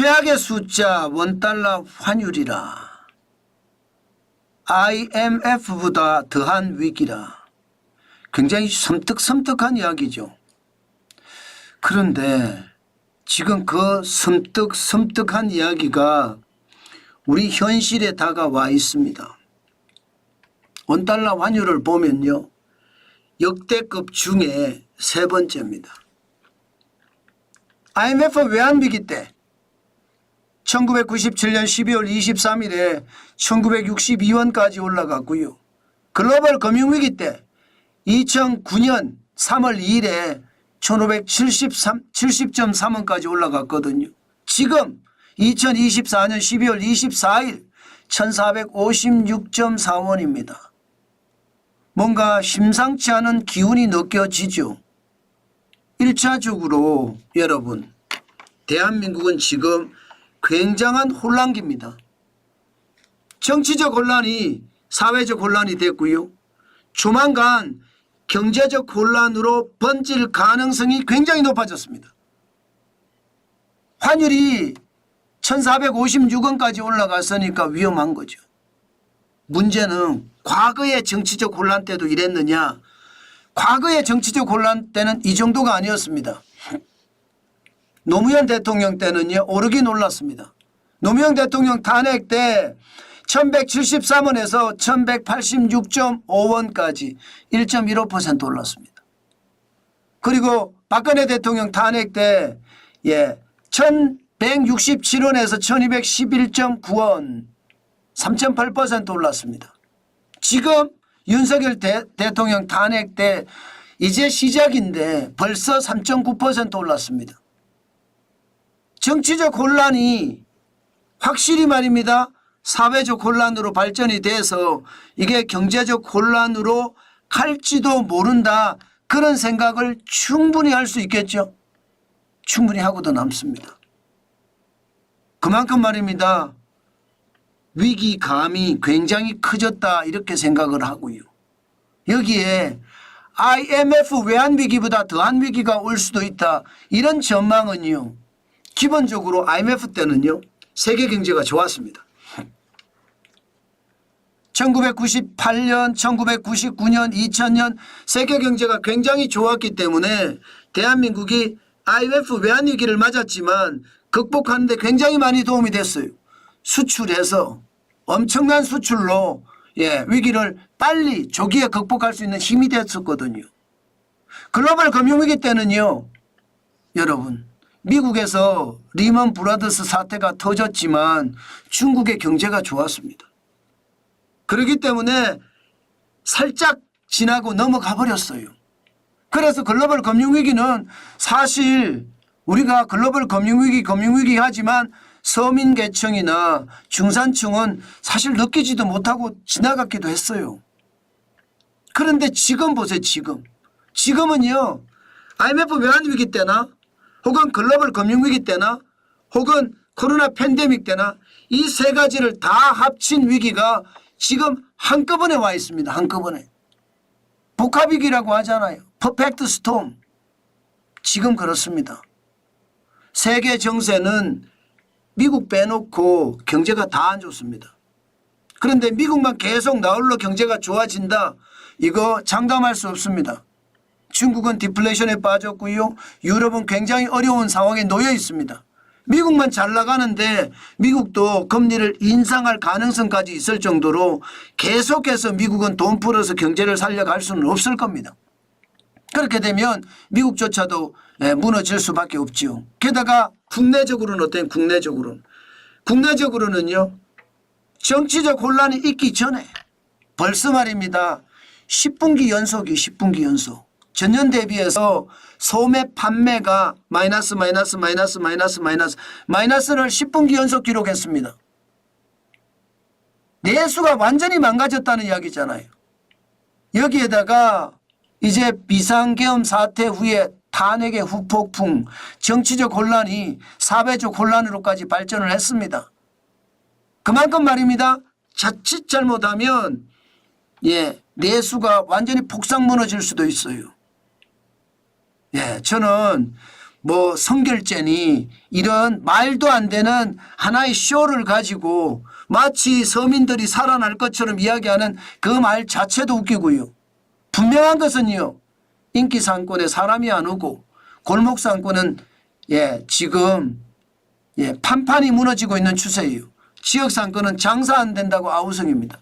최악의 숫자 원달러 환율이라 IMF보다 더한 위기라 굉장히 섬뜩섬뜩한 이야기죠. 그런데 지금 그 섬뜩섬뜩한 이야기가 우리 현실에 다가와 있습니다. 원달러 환율을 보면요. 역대급 중에 세 번째입니다. IMF 외환위기 때 1997년 12월 23일에 1962원까지 올라갔고요. 글로벌 금융위기 때 2009년 3월 2일에 1573, 70.3원까지 올라갔거든요. 지금 2024년 12월 24일 1456.4원입니다. 뭔가 심상치 않은 기운이 느껴지죠. 1차적으로 여러분 대한민국은 지금 굉장한 혼란기입니다. 정치적 혼란이 사회적 혼란이 됐고요. 조만간 경제적 혼란으로 번질 가능성이 굉장히 높아졌습니다. 환율이 1456원까지 올라갔으니까 위험한 거죠. 문제는 과거의 정치적 혼란 때도 이랬느냐 과거의 정치적 혼란 때는 이 정도가 아니었습니다. 노무현 대통령 때는요 오르긴 올랐습니다. 노무현 대통령 탄핵 때 1173원에서 1186.5원까지 1.15% 올랐습니다. 그리고 박근혜 대통령 탄핵 때 예, 1167원에서 1211.9원 3.8% 올랐습니다. 지금 윤석열 대, 대통령 탄핵 때 이제 시작인데 벌써 3.9% 올랐습니다. 정치적 혼란이 확실히 말입니다. 사회적 혼란으로 발전이 돼서 이게 경제적 혼란으로 갈지도 모른다. 그런 생각을 충분히 할 수 있겠죠. 충분히 하고도 남습니다. 그만큼 말입니다. 위기감이 굉장히 커졌다 이렇게 생각을 하고요. 여기에 IMF 외환위기보다 더한 위기가 올 수도 있다. 이런 전망은요. 기본적으로 IMF 때는요. 세계 경제가 좋았습니다. 1998년, 1999년, 2000년 세계 경제가 굉장히 좋았기 때문에 대한민국이 IMF 외환위기를 맞았지만 극복하는 데 굉장히 많이 도움이 됐어요. 수출해서 엄청난 수출로 예, 위기를 빨리 조기에 극복할 수 있는 힘이 됐었거든요. 글로벌 금융위기 때는요. 여러분 미국에서 리먼 브라더스 사태가 터졌지만 중국의 경제가 좋았습니다. 그렇기 때문에 살짝 지나고 넘어가 버렸어요. 그래서 글로벌 금융위기는 사실 우리가 글로벌 금융위기 금융위기 하지만 서민 계층이나 중산층은 사실 느끼지도 못하고 지나갔기도 했어요. 그런데 지금 보세요 지금. 지금은요 IMF 외환위기 때나 혹은 글로벌 금융위기 때나 혹은 코로나 팬데믹 때나 이 세 가지를 다 합친 위기가 지금 한꺼번에 와 있습니다. 한꺼번에. 복합위기라고 하잖아요. 퍼펙트 스톰. 지금 그렇습니다. 세계 정세는 미국 빼놓고 경제가 다 안 좋습니다. 그런데 미국만 계속 나홀로 경제가 좋아진다. 이거 장담할 수 없습니다. 중국은 디플레이션에 빠졌고요. 유럽은 굉장히 어려운 상황에 놓여 있습니다. 미국만 잘 나가는데 미국도 금리를 인상할 가능성까지 있을 정도로 계속해서 미국은 돈 풀어서 경제를 살려갈 수는 없을 겁니다. 그렇게 되면 미국조차도 예, 무너질 수밖에 없지요. 게다가 국내적으로는 어때요? 국내적으로는. 국내적으로는요. 정치적 혼란이 있기 전에 벌써 말입니다. 10분기 연속이 10분기 연속. 전년 대비해서 소매 판매가 마이너스 마이너스 마이너스 마이너스 마이너스 마이너스를 10분기 연속 기록했습니다. 내수가 완전히 망가졌다는 이야기잖아요. 여기에다가 이제 비상계엄 사태 후에 탄핵의 후폭풍, 정치적 혼란이 사회적 혼란으로까지 발전을 했습니다. 그만큼 말입니다. 자칫 잘못하면 예, 내수가 완전히 폭삭 무너질 수도 있어요. 예, 저는 뭐 성결제니 이런 말도 안 되는 하나의 쇼를 가지고 마치 서민들이 살아날 것처럼 이야기하는 그 말 자체도 웃기고요. 분명한 것은요. 인기 상권에 사람이 안 오고 골목 상권은 예, 지금 예, 판판이 무너지고 있는 추세예요. 지역 상권은 장사 안 된다고 아우성입니다.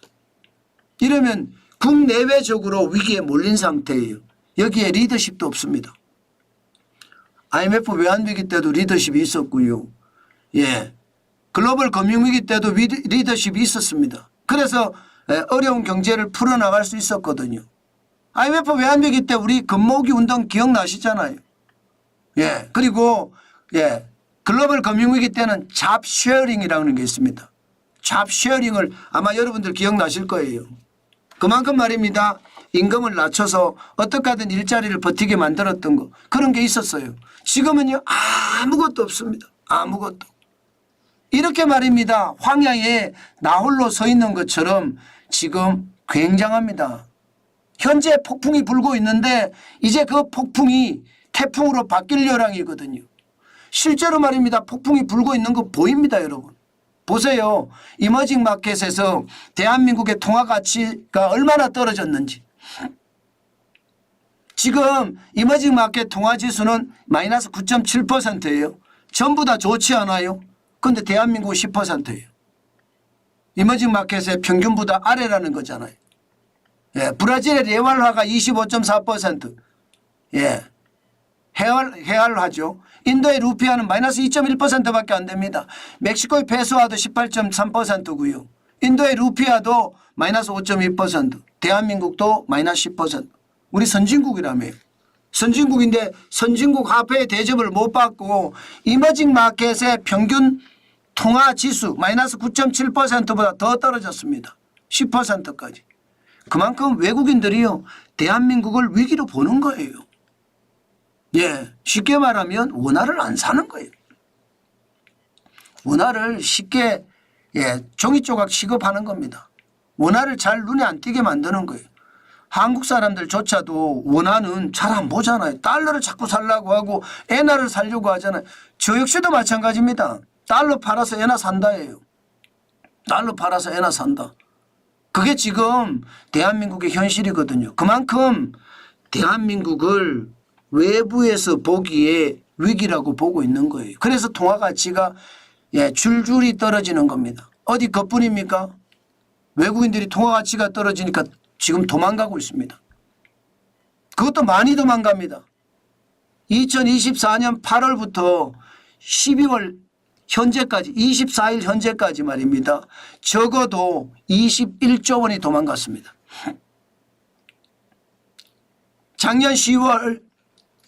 이러면 국내외적으로 위기에 몰린 상태예요. 여기에 리더십도 없습니다. IMF 외환위기 때도 리더십이 있었고요. 예. 글로벌 금융위기 때도 리더십이 있었습니다. 그래서 예, 어려운 경제를 풀어나갈 수 있었거든요. IMF 외환위기 때 우리 금모기 운동 기억나시잖아요. 예. 그리고 예. 글로벌 금융위기 때는 잡 쉐어링이라는 게 있습니다. 잡 쉐어링을 아마 여러분들 기억나실 거예요. 그만큼 말입니다. 임금을 낮춰서 어떻게 하든 일자리를 버티게 만들었던 거 그런 게 있었어요. 지금은요 아무것도 없습니다. 아무것도. 이렇게 말입니다. 황야에 나홀로 서 있는 것처럼 지금 굉장합니다. 현재 폭풍이 불고 있는데 이제 그 폭풍이 태풍으로 바뀔 여랑이거든요. 실제로 말입니다. 폭풍이 불고 있는 거 보입니다, 여러분. 보세요. 이머징 마켓에서 대한민국의 통화 가치가 얼마나 떨어졌는지. 지금 이머징 마켓 통화 지수는 마이너스 9.7%예요. 전부 다 좋지 않아요. 근데 대한민국 10%예요. 이머징 마켓의 평균보다 아래라는 거잖아요. 예, 브라질의 레왈화가 25.4%. 예. 해활, 해활하죠. 인도의 루피아는 마이너스 2.1%밖에 안 됩니다. 멕시코의 페소화도 18.3%고요. 인도의 루피아도 마이너스 5.2%, 대한민국도 마이너스 10%. 우리 선진국이라며요. 선진국인데 선진국 화폐의 대접을 못 받고 이머징 마켓의 평균 통화 지수 마이너스 9.7%보다 더 떨어졌습니다. 10%까지. 그만큼 외국인들이요 대한민국을 위기로 보는 거예요. 예, 쉽게 말하면 원화를 안 사는 거예요. 원화를 쉽게 예, 종이 조각 취급하는 겁니다. 원화를 잘 눈에 안 띄게 만드는 거예요. 한국 사람들조차도 원화는 잘 안 보잖아요. 달러를 자꾸 살라고 하고 엔화를 살려고 하잖아요. 저 역시도 마찬가지입니다. 달러 팔아서 엔화 산다예요. 달러 팔아서 엔화 산다. 그게 지금 대한민국의 현실이거든요. 그만큼 대한민국을 외부에서 보기에 위기라고 보고 있는 거예요. 그래서 통화 가치가 예, 줄줄이 떨어지는 겁니다. 어디 그뿐입니까? 외국인들이 통화 가치가 떨어지니까 지금 도망가고 있습니다. 그것도 많이 도망갑니다. 2024년 8월부터 12월 현재까지 24일 현재까지 말입니다. 적어도 21조 원이 도망갔습니다. 작년 10월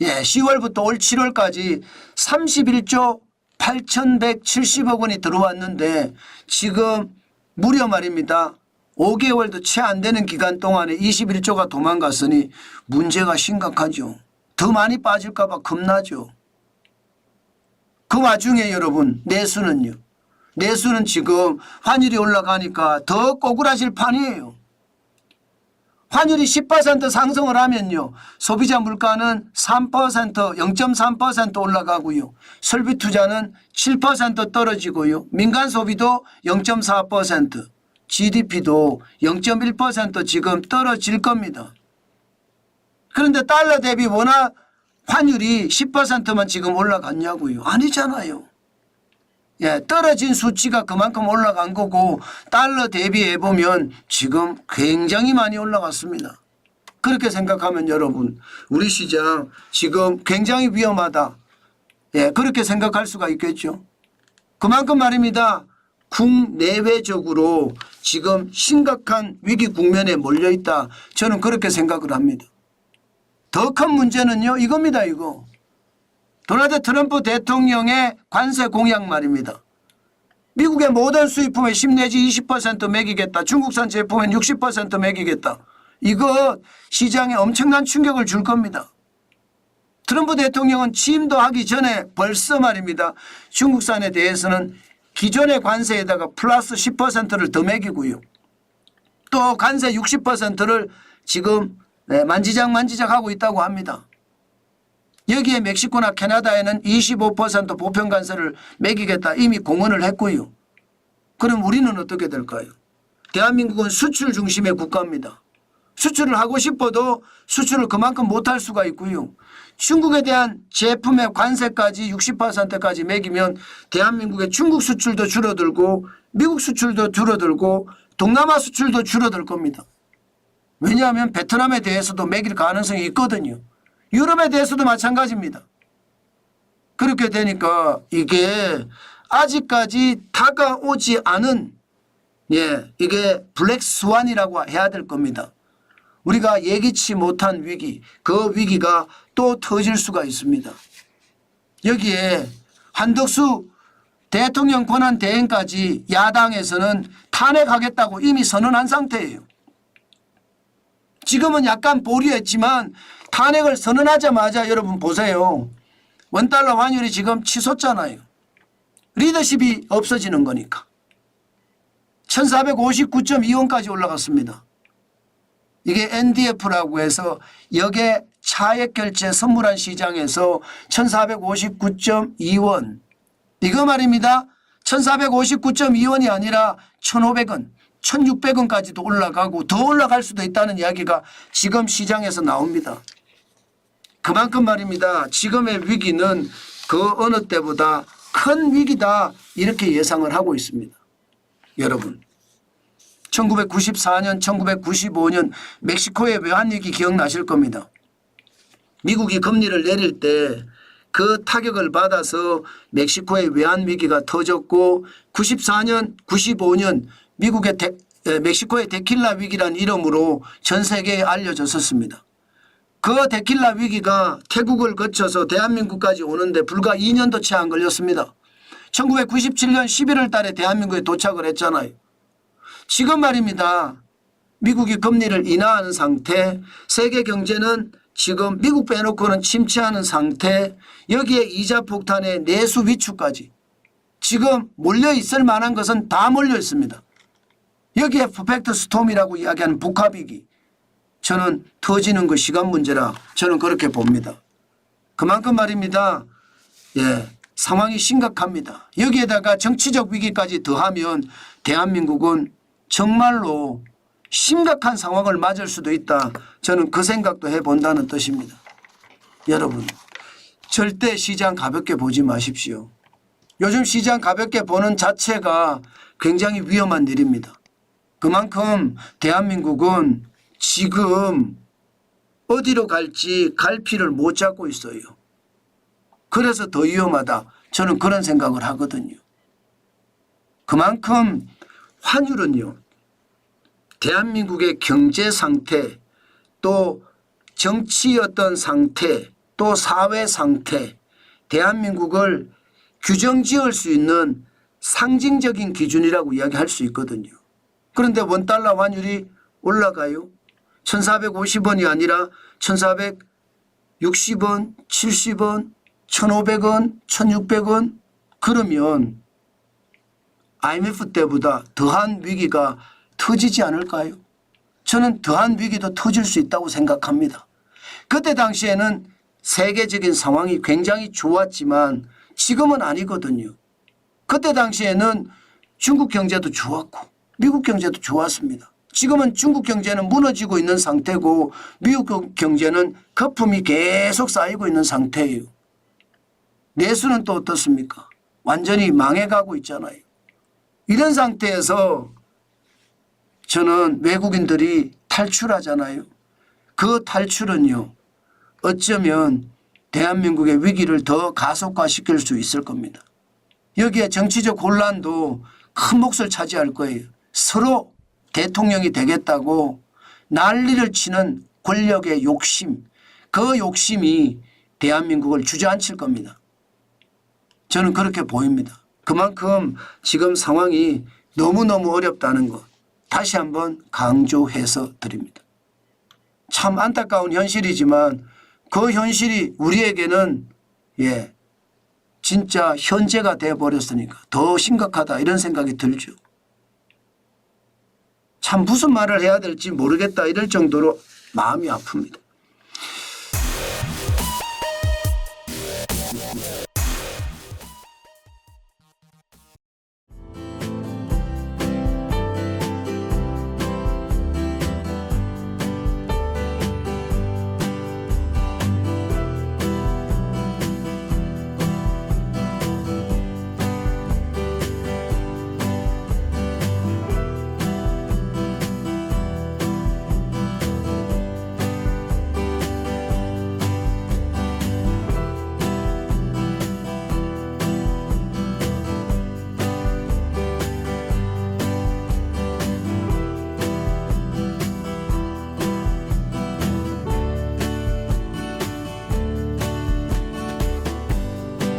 예, 10월부터 올 7월까지 31조 8,170억 원이 들어왔는데 지금 무려 말입니다. 5개월도 채 안 되는 기간 동안에 21조가 도망갔으니 문제가 심각하죠. 더 많이 빠질까 봐 겁나죠. 그 와중에 여러분 내수는요. 내수는 지금 환율이 올라가니까 더 꼬꾸라질 판이에요. 환율이 10% 상승을 하면요. 소비자 물가는 3% 0.3% 올라가고요. 설비 투자는 7% 떨어지고요. 민간 소비도 0.4% GDP도 0.1% 지금 떨어질 겁니다. 그런데 달러 대비 원화 환율이 10%만 지금 올라갔냐고요. 아니잖아요. 예, 떨어진 수치가 그만큼 올라간 거고 달러 대비해 보면 지금 굉장히 많이 올라갔습니다. 그렇게 생각하면 여러분 우리 시장 지금 굉장히 위험하다. 예, 그렇게 생각할 수가 있겠죠. 그만큼 말입니다. 국내외적으로 지금 심각한 위기 국면에 몰려 있다. 저는 그렇게 생각을 합니다. 더 큰 문제는요, 이겁니다, 이거. 도널드 트럼프 대통령의 관세 공약 말입니다. 미국의 모든 수입품에 10 내지 20% 매기겠다. 중국산 제품엔 60% 매기겠다. 이거 시장에 엄청난 충격을 줄 겁니다. 트럼프 대통령은 취임도 하기 전에 벌써 말입니다. 중국산에 대해서는 기존의 관세에다가 플러스 10%를 더 매기고요. 또 관세 60%를 지금 네, 만지작 만지작 하고 있다고 합니다. 여기에 멕시코나 캐나다에는 25% 보편 관세를 매기겠다 이미 공언을 했고요. 그럼 우리는 어떻게 될까요? 대한민국은 수출 중심의 국가입니다. 수출을 하고 싶어도 수출을 그만큼 못할 수가 있고요. 중국에 대한 제품의 관세까지 60%까지 매기면 대한민국의 중국 수출도 줄어들고 미국 수출도 줄어들고 동남아 수출도 줄어들 겁니다. 왜냐하면 베트남에 대해서도 매길 가능성이 있거든요. 유럽에 대해서도 마찬가지입니다. 그렇게 되니까 이게 아직까지 다가오지 않은 예, 이게 블랙 스완이라고 해야 될 겁니다. 우리가 예기치 못한 위기, 그 위기가 또 터질 수가 있습니다. 여기에 한덕수 대통령 권한 대행까지 야당에서는 탄핵하겠다고 이미 선언한 상태예요. 지금은 약간 보류했지만 탄핵을 선언하자마자 여러분 보세요. 원달러 환율이 지금 치솟잖아요. 리더십이 없어지는 거니까. 1459.2원까지 올라갔습니다. 이게 NDF라고 해서 역의 차액 결제 선물한 시장에서 1459.2원. 이거 말입니다. 1459.2원이 아니라 1,500원, 1,600원까지도 올라가고 더 올라갈 수도 있다는 이야기가 지금 시장에서 나옵니다. 그만큼 말입니다. 지금의 위기는 그 어느 때보다 큰 위기다 이렇게 예상을 하고 있습니다. 여러분 1994년 1995년 멕시코의 외환위기 기억나실 겁니다. 미국이 금리를 내릴 때 그 타격을 받아서 멕시코의 외환 위기가 터졌고 94년 95년 미국의 데, 에, 멕시코의 데킬라 위기란 이름으로 전 세계에 알려졌었습니다. 그 데킬라 위기가 태국을 거쳐서 대한민국까지 오는데 불과 2년도 채 안 걸렸습니다. 1997년 11월 달에 대한민국에 도착을 했잖아요. 지금 말입니다. 미국이 금리를 인하하는 상태, 세계 경제는 지금 미국 빼놓고는 침체하는 상태, 여기에 이자 폭탄의 내수 위축까지 지금 몰려 있을 만한 것은 다 몰려 있습니다. 여기에 퍼펙트 스톰이라고 이야기하는 복합위기. 저는 터지는 거 시간 문제라 저는 그렇게 봅니다. 그만큼 말입니다. 예, 상황이 심각합니다. 여기에다가 정치적 위기까지 더하면 대한민국은 정말로 심각한 상황을 맞을 수도 있다. 저는 그 생각도 해본다는 뜻입니다. 여러분, 절대 시장 가볍게 보지 마십시오. 요즘 시장 가볍게 보는 자체가 굉장히 위험한 일입니다. 그만큼 대한민국은 지금 어디로 갈지 갈피를 못 잡고 있어요. 그래서 더 위험하다. 저는 그런 생각을 하거든요. 그만큼 환율은요. 대한민국의 경제 상태 또 정치 어떤 상태 또 사회 상태 대한민국을 규정 지을 수 있는 상징적인 기준이라고 이야기할 수 있거든요. 그런데 원달러 환율이 올라가요. 1450원이 아니라 1460원, 70원, 1500원, 1600원 그러면 IMF 때보다 더한 위기가 터지지 않을까요? 저는 더한 위기도 터질 수 있다고 생각합니다. 그때 당시에는 세계적인 상황이 굉장히 좋았지만 지금은 아니거든요. 그때 당시에는 중국 경제도 좋았고 미국 경제도 좋았습니다. 지금은 중국 경제는 무너지고 있는 상태고 미국 경제는 거품이 계속 쌓이고 있는 상태예요. 내수는 또 어떻습니까? 완전히 망해가고 있잖아요. 이런 상태에서 저는 외국인들이 탈출하잖아요. 그 탈출은요. 어쩌면 대한민국의 위기를 더 가속화시킬 수 있을 겁니다. 여기에 정치적 혼란도 큰 몫을 차지할 거예요. 서로 대통령이 되겠다고 난리를 치는 권력의 욕심, 그 욕심이 대한민국을 주저앉힐 겁니다. 저는 그렇게 보입니다. 그만큼 지금 상황이 너무너무 어렵다는 것 다시 한번 강조해서 드립니다. 참 안타까운 현실이지만 그 현실이 우리에게는 예 진짜 현재가 돼 버렸으니까 더 심각하다 이런 생각이 들죠. 참 무슨 말을 해야 될지 모르겠다 이럴 정도로 마음이 아픕니다.